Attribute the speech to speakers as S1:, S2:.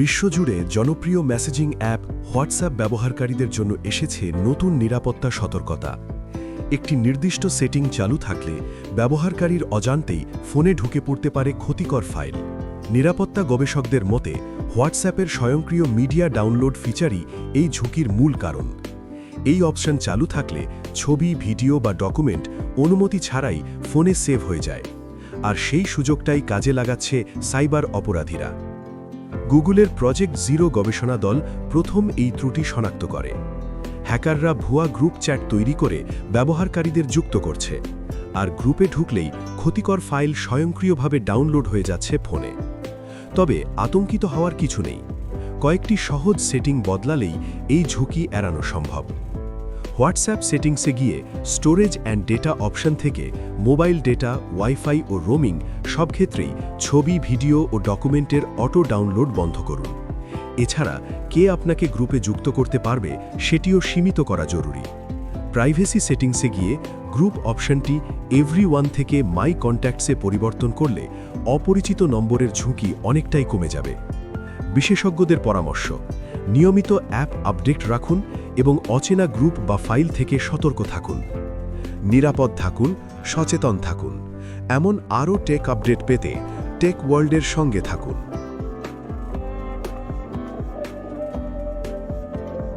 S1: বিশ্বজুড়ে জনপ্রিয় messaging app WhatsApp ব্যবহারকারীদের জন্য এসেছে নতুন নিরাপত্তা সতর্কতা। একটি নির্দিষ্ট সেটিং চালু থাকলে ব্যবহারকারীর অজান্তেই ফোনে ঢুকে পড়তে পারে ক্ষতিকর ফাইল। নিরাপত্তা গবেষকদের মতে হোয়াটসঅ্যাপের স্বয়ংক্রিয় মিডিয়া ডাউনলোড ফিচারই এই ঝুঁকির মূল কারণ। এই অপশন চালু থাকলে ছবি ভিডিও বা ডকুমেন্ট অনুমতি ছাড়াই ফোনে সেভ হয়ে যায়। আর সেই সুযোগটাই কাজে লাগাচ্ছে সাইবার অপরাধীরা। গুগলের প্রজেক্ট জিরো গবেষণা দল প্রথম এই ত্রুটি শনাক্ত করে। হ্যাকাররা ভুয়া গ্রুপ চ্যাট তৈরি করে ব্যবহারকারীদের যুক্ত করছে, আর গ্রুপে ঢুকলেই ক্ষতিকর ফাইল স্বয়ংক্রিয়ভাবে ডাউনলোড হয়ে যাচ্ছে ফোনে। তবে আতঙ্কিত হওয়ার কিছু নেই, কয়েকটি সহজ সেটিং বদলালেই এই ঝুঁকি এড়ানো সম্ভব। হোয়াটসঅ্যাপ সেটিংসে গিয়ে স্টোরেজ অ্যান্ড ডেটা অপশন থেকে মোবাইল ডেটা, ওয়াইফাই ও রোমিং সব ক্ষেত্রেই ছবি, ভিডিও ও ডকুমেন্টের অটো ডাউনলোড বন্ধ করুন। এছাড়া কে আপনাকে গ্রুপে যুক্ত করতে পারবে সেটিও সীমিত করা জরুরি। প্রাইভেসি সেটিংসে গিয়ে গ্রুপ অপশনটি এভরি ওয়ান থেকে মাই কন্ট্যাক্টসে পরিবর্তন করলে অপরিচিত নম্বরের ঝুঁকি অনেকটাই কমে যাবে। বিশেষজ্ঞদের পরামর্শ, নিয়মিত অ্যাপ আপডেট রাখুন এবং অচেনা গ্রুপ বা ফাইল থেকে সতর্ক থাকুন। নিরাপদ থাকুন, সচেতন থাকুন। এমন আরও টেক আপডেট পেতে টেক ওয়ার্ল্ডের সঙ্গে থাকুন।